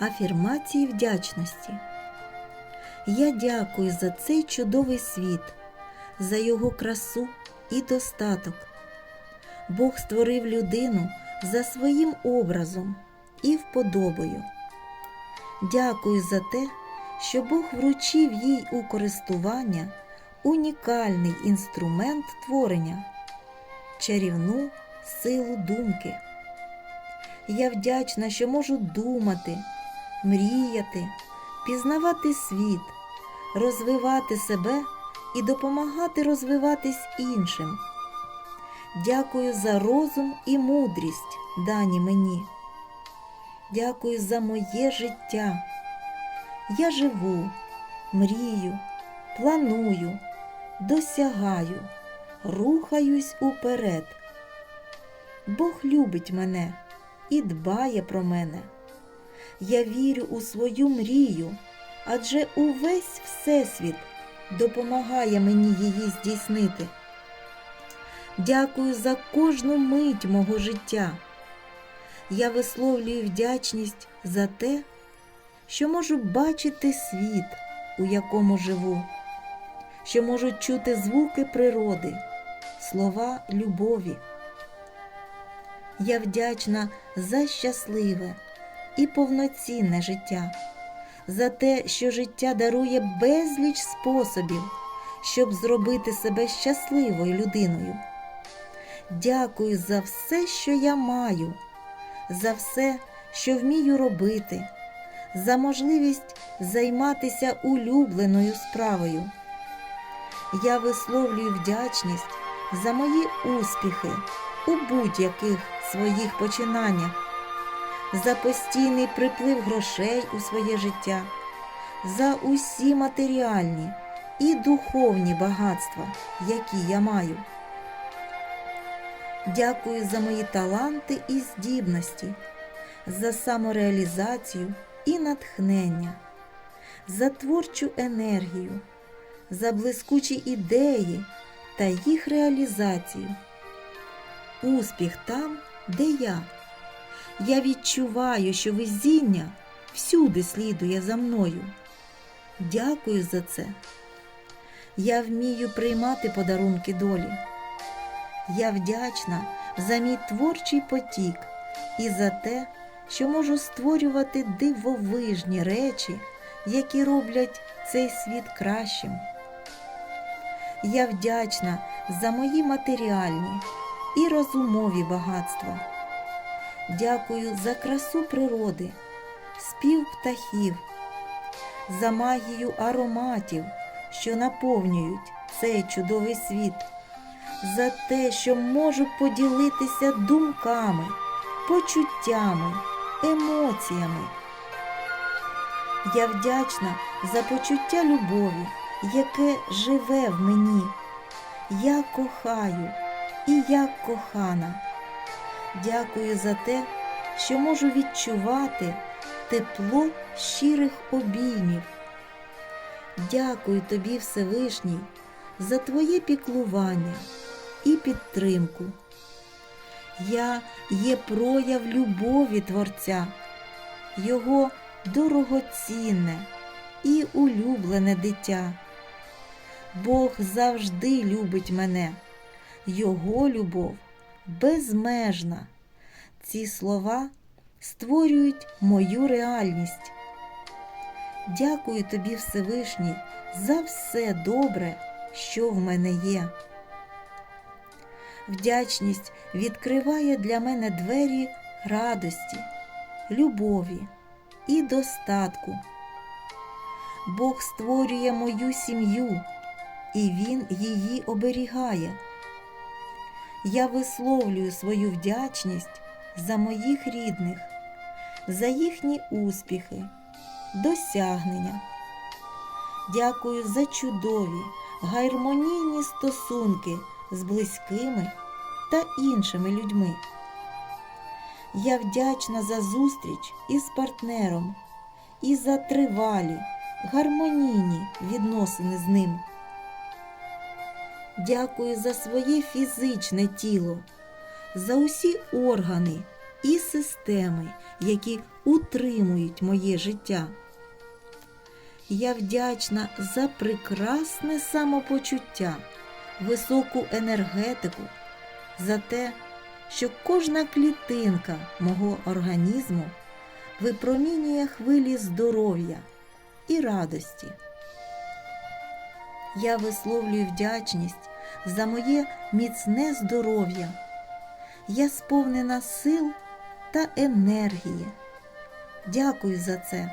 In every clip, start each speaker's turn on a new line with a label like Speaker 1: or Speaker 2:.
Speaker 1: Афірмації вдячності. Я дякую за цей чудовий світ, за його красу і достаток. Бог створив людину за своїм образом і вподобою. Дякую за те, що Бог вручив їй у користування унікальний інструмент творення, чарівну силу думки. Я вдячна, що можу думати, мріяти, пізнавати світ, розвивати себе і допомагати розвиватись іншим. Дякую за розум і мудрість, дані мені. Дякую за моє життя. Я живу, мрію, планую, досягаю, рухаюсь уперед. Бог любить мене і дбає про мене. Я вірю у свою мрію, адже увесь Всесвіт допомагає мені її здійснити. Дякую за кожну мить мого життя. Я висловлюю вдячність за те, що можу бачити світ, у якому живу, що можу чути звуки природи, слова любові. Я вдячна за щасливе і повноцінне життя, за те, що життя дарує безліч способів, щоб зробити себе щасливою людиною. Дякую за все, що я маю, за все, що вмію робити, за можливість займатися улюбленою справою. Я висловлюю вдячність за мої успіхи у будь-яких своїх починаннях, за постійний приплив грошей у своє життя, за усі матеріальні і духовні багатства, які я маю. Дякую за мої таланти і здібності, за самореалізацію і натхнення, за творчу енергію, за блискучі ідеї та їх реалізацію. Успіх там, де я. Я відчуваю, що везіння всюди слідує за мною. Дякую за це. Я вмію приймати подарунки долі. Я вдячна за мій творчий потік і за те, що можу створювати дивовижні речі, які роблять цей світ кращим. Я вдячна за мої матеріальні і розумові багатства. Дякую за красу природи, спів птахів, за магію ароматів, що наповнюють цей чудовий світ, за те, що можу поділитися думками, почуттями, емоціями. Я вдячна за почуття любові, яке живе в мені. Я кохаю і я кохана. Дякую за те, що можу відчувати тепло щирих обіймів. Дякую тобі, Всевишній, за твоє піклування і підтримку. Я є прояв любові Творця, Його дорогоцінне і улюблене дитя. Бог завжди любить мене. Його любов безмежна. Ці слова створюють мою реальність. Дякую тобі, Всевишній, за все добре, що в мене є. Вдячність відкриває для мене двері радості, любові і достатку. Бог створює мою сім'ю, і Він її оберігає. Я висловлюю свою вдячність за моїх рідних, за їхні успіхи, досягнення. Дякую за чудові, гармонійні стосунки з близькими та іншими людьми. Я вдячна за зустріч із партнером і за тривалі, гармонійні відносини з ним. Дякую за своє фізичне тіло, за усі органи і системи, які утримують моє життя. Я вдячна за прекрасне самопочуття, високу енергетику, за те, що кожна клітинка мого організму випромінює хвилі здоров'я і радості. Я висловлюю вдячність за моє міцне здоров'я. Я сповнена сил та енергії. Дякую за це.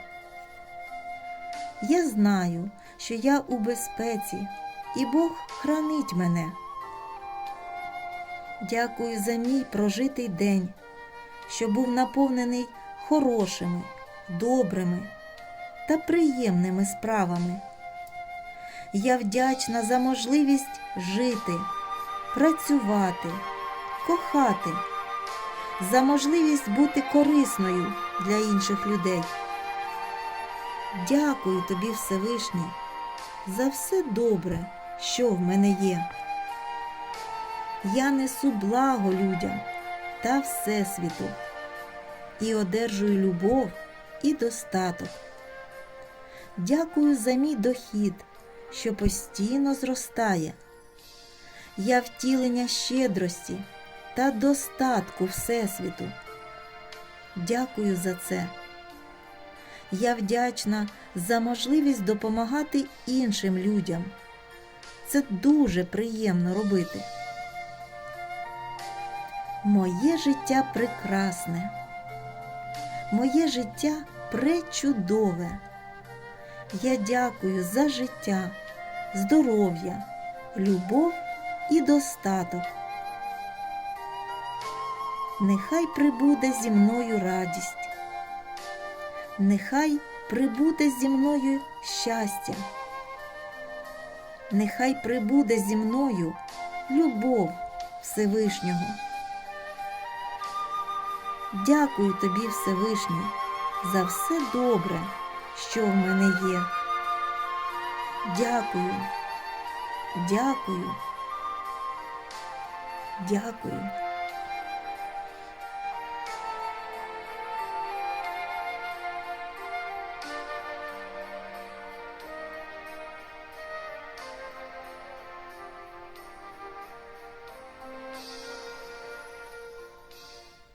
Speaker 1: Я знаю, що я у безпеці, і Бог хранить мене. Дякую за мій прожитий день, що був наповнений хорошими, добрими та приємними справами. Я вдячна за можливість жити, працювати, кохати, за можливість бути корисною для інших людей. Дякую тобі, Всевишній, за все добре, що в мене є. Я несу благо людям та Всесвіту і одержую любов і достаток. Дякую за мій дохід, що постійно зростає. Я втілення щедрості та достатку Всесвіту. Дякую за це. Я вдячна за можливість допомагати іншим людям. Це дуже приємно робити. Моє життя прекрасне. Моє життя пречудове. Я дякую за життя, здоров'я, любов і достаток. Нехай прибуде зі мною радість. Нехай прибуде зі мною щастя. Нехай прибуде зі мною любов Всевишнього. Дякую тобі, Всевишній, за все добре, що в мене є. Дякую, дякую, дякую.